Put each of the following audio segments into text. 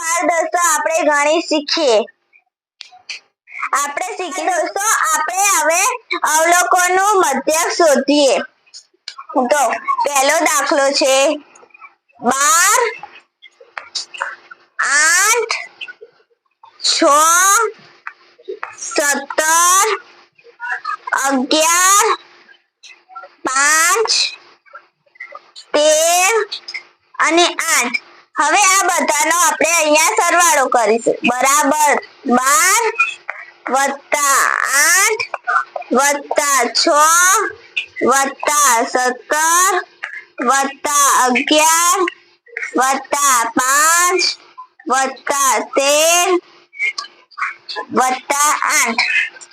ચાલો આપણે ઘણી શીખીએ. આપણે શીખી દોસ્તો, આપણે હવે અવલોકનનું મધ્યક શોધીએ. તો પહેલો દાખલો છે, બાર, આઠ, છ, સત્તર, અગિયાર, પાંચ, તેર અને આઠ. હવે આ બધાનો આપણે અહીંયા સરવાળો કરીશું. બરાબર? બાર વત્તા આઠ વત્તા છ વત્તા સત્તર વત્તા અગિયાર વત્તા પાંચ વત્તા તેર વત્તા આઠ.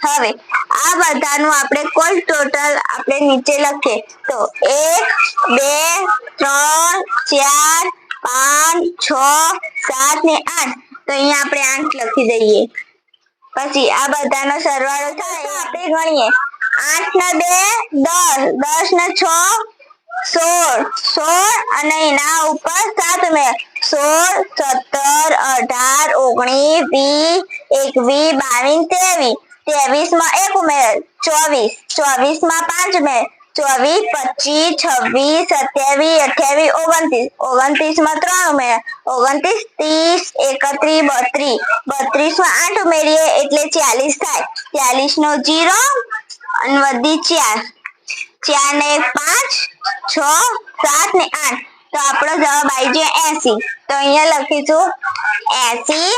હવે આ બધાનું આપણે કુલ ટોટલ આપણે નીચે લખીએ. તો એક, બે, ત્રણ, ચાર પાંચ છ, સાત ને આઠ. તો અહીંયા આપણે આઠ લખી દઈએ. પછી આ બધાનો સરવાળો થાય આપણે ગણીએ. આઠ ના બે, દસ. દસ ને છ, સોળ. સોળ અને એના ઉપર સાત ઉમેર સોળ, સત્તર, અઢાર, ઓગણીસ, વીસ, એકવીસ, બાવીસ, ત્રેવીસ. ત્રેવીસમાં એક ઉમેર. ચોવીસ. ચોવીસમાં પાંચ ઉમેર. ચોવીસ, પચીસ, છવ્વીસ, સત્યાવીસ, અઠ્યાવીસ, ઓગણત્રીસ. ઓગણત્રીસમાં ત્રણ ઉમેર્યા. ઓગણત્રીસ, ત્રીસ, એકત્રીસ, બત્રીસ. બત્રીસમાં આઠ ઉમેરીએ એટલે ચાલીસ થાય. ચાલીસ નો જીરો અને વધી ચાર. ચાર ને પાંચ, છ, સાત ને આઠ. તો આપણો જવાબ આવી ગયો એસી. તો અહીંયા લખીશું એસી